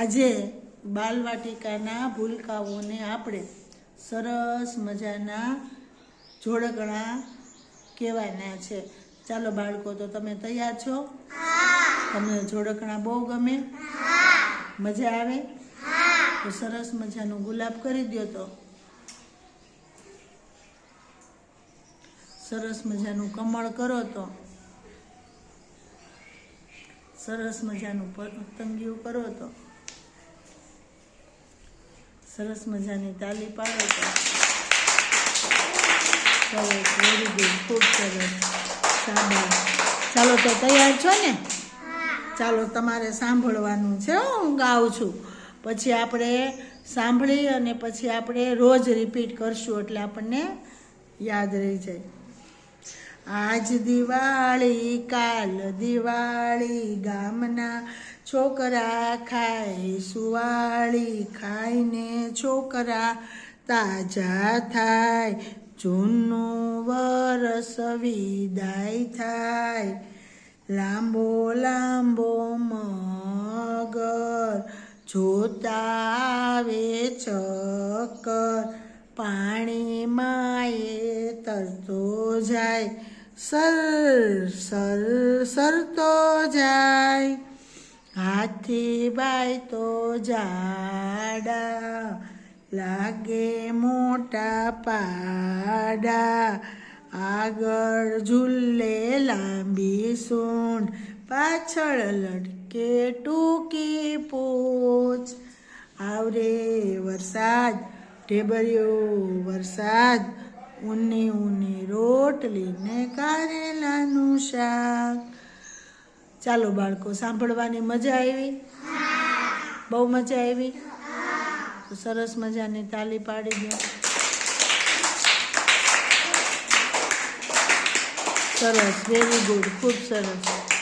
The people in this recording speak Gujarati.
આજે બાલવાટિકાના ભૂલકાઓને આપણે સરસ મજાના જોડકણા કહેવાના છે. ચાલો બાળકો, તો તમે તૈયાર છો? તમને જોડકણા બહુ ગમે? મજા આવે? તો સરસ મજાનું ગુલાબ કરી દ્યો તો. સરસ મજાનું કમળ કરો તો. સરસ મજાનું પતંગિયું કરો તો. સરસ મજાની તાલી પાડો સરસ વેરી ગુડ ખૂબ સરસ શાબાશ ચાલો, તો તૈયાર છો ને? ચાલો, તમારે સાંભળવાનું છે, હું ગાઉં છું. પછી આપણે સાંભળી અને પછી આપણે રોજ રિપીટ કરશું એટલે આપણને યાદ રહી જાય. આજ દિવાળી, કાલ દિવાળી, ગામના છોકરા ખાય સુવાળી, ખાઈને છોકરા તાજા થાય. જૂનું વરસ વિદાય થાય. લાંબો લાંબો મગર જોતા આવે ચક્કર. પાણીમાં એ તરતો જાય, સર સર, સરતો જાય. હાથી બાય તો જાડા, લાગે મોટા પાડા. આગળ ઝૂલે લાંબી સૂંઢ, પાછળ લટકે ટૂંકી પૂછ આવરે વરસાદ ઢેબરિયો વરસાદ ઊની ઊની રોટલી ને કારેલાનું શાક. ચાલો બાળકો, સાંભળવાની મજા આવી? બહુ મજા આવી? તો સરસ મજાની તાલી પાડી દો. સરસ વેરી ગુડ ખૂબ સરસ.